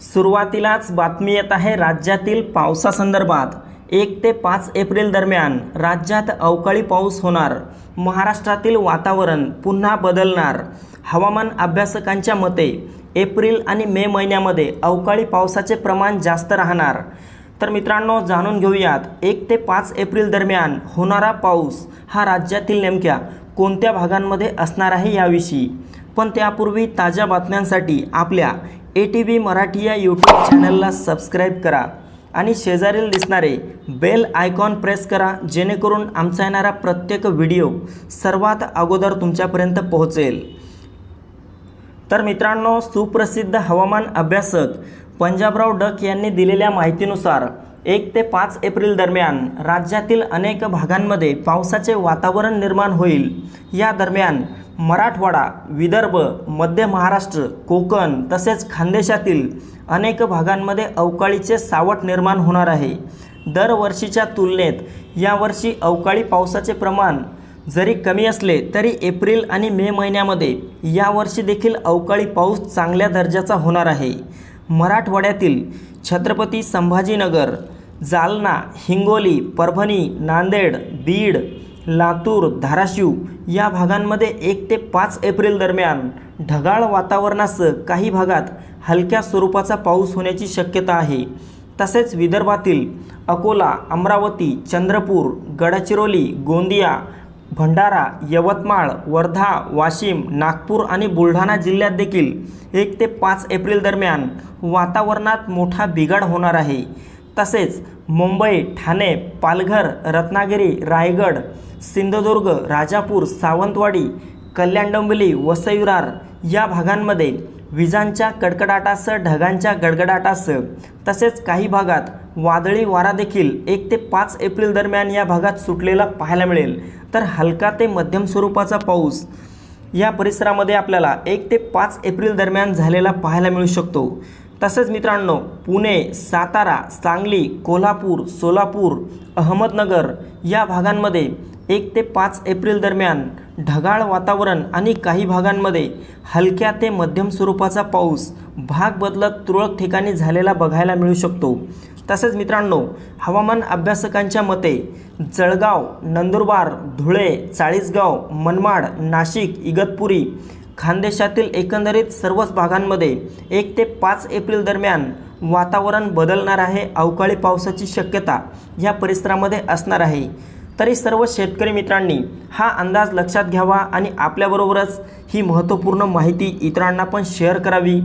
सुरुवातीलाच बातमी येत आहे राज्यातील पावसासंदर्भात. एक ते पाच एप्रिल दरम्यान राज्यात अवकाळी पाऊस होणार. महाराष्ट्रातील वातावरण पुन्हा बदलणार. हवामान अभ्यासकांच्या मते एप्रिल आणि मे महिन्यामध्ये अवकाळी पावसाचे प्रमाण जास्त राहणार. तर मित्रांनो जाणून घेऊयात एक ते पाच एप्रिल दरम्यान होणारा पाऊस हा राज्यातील नेमक्या कोणत्या भागांमध्ये असणार आहे याविषयी. पण त्यापूर्वी ताज्या बातम्यांसाठी आपल्या ए टी व्ही मराठी या यूट्यूब चॅनलला सबस्क्राईब करा आणि शेजारील दिसणारे बेल आयकॉन प्रेस करा जेणेकरून आमचा येणारा प्रत्येक व्हिडिओ सर्वात अगोदर तुमच्यापर्यंत पोहोचेल. तर मित्रांनो सुप्रसिद्ध हवामान अभ्यासक पंजाबराव डक यांनी दिलेल्या माहितीनुसार एक ते पाच एप्रिल दरम्यान राज्यातील अनेक भागांमध्ये पावसाचे वातावरण निर्माण होईल. या दरम्यान मराठवाडा विदर्भ मध्य महाराष्ट्र कोकण तसेच खानदेशातील अनेक भागांमध्ये अवकाळीचे सावट निर्माण होणार आहे. दरवर्षीच्या तुलनेत यावर्षी अवकाळी पावसाचे प्रमाण जरी कमी असले तरी एप्रिल आणि मे महिन्यामध्ये यावर्षी देखील अवकाळी पाऊस चांगल्या दर्जाचा होणार आहे. मराठवाड्यातील छत्रपती संभाजीनगर जालना हिंगोली परभणी नांदेड बीड लातूर धाराशिव या भागांमध्ये एक ते पाच एप्रिल दरम्यान ढगाळ वातावरणासह काही भागात हलक्या स्वरूपाचा पाऊस होण्याची शक्यता आहे. तसेच विदर्भातील अकोला अमरावती चंद्रपूर गडचिरोली गोंदिया भंडारा यवतमाळ वर्धा वाशिम नागपूर आणि बुलढाणा जिल्ह्यात देखील एक ते पाच एप्रिल दरम्यान वातावरणात मोठा बिघाड होणार आहे. तसेच मुंबई ठाणे पालघर रत्नागिरी रायगड सिंधुदुर्ग राजापूर सावंतवाडी कल्याण डोंबिवली वसईविरार या भागांमध्ये विजांच्या कडकडाटासह ढगांच्या गडगडाटासह तसेच काही भागात वादळी वारा देखील एक ते पाच एप्रिल दरम्यान या भागात सुटलेला पाहायला मिळेल. तर हलका ते मध्यम स्वरूपाचा पाऊस या परिसरामध्ये आपल्याला एक ते पाच एप्रिल दरम्यान झालेला पाहायला मिळू शकतो. तसेच मित्रांनो पुणे सातारा सांगली कोल्हापूर सोलापूर अहमदनगर या भागांमध्ये एक ते पाच एप्रिल दरम्यान ढगाळ वातावरण आणि काही भागांमध्ये हलक्या ते मध्यम स्वरूपाचा पाऊस भाग बदलत तुरळक ठिकाणी झालेला बघायला मिळू शकतो. तसेच मित्रांनो हवामान अभ्यासकांच्या मते जळगाव नंदुरबार धुळे चाळीसगाव मनमाड नाशिक इगतपुरी खानदेशातील एकंदरीत सर्वच भागांमध्ये एक ते पाच एप्रिल दरम्यान वातावरण बदलणार आहे अवकाळी पावसाची शक्यता या परिसरामध्ये असणार आहे. तरी सर्व शेतकरी मित्रांनी हा अंदाज लक्षात घ्यावा आणि आपल्याबरोबरच ही महत्त्वपूर्ण माहिती इतरांना पण शेअर करावी.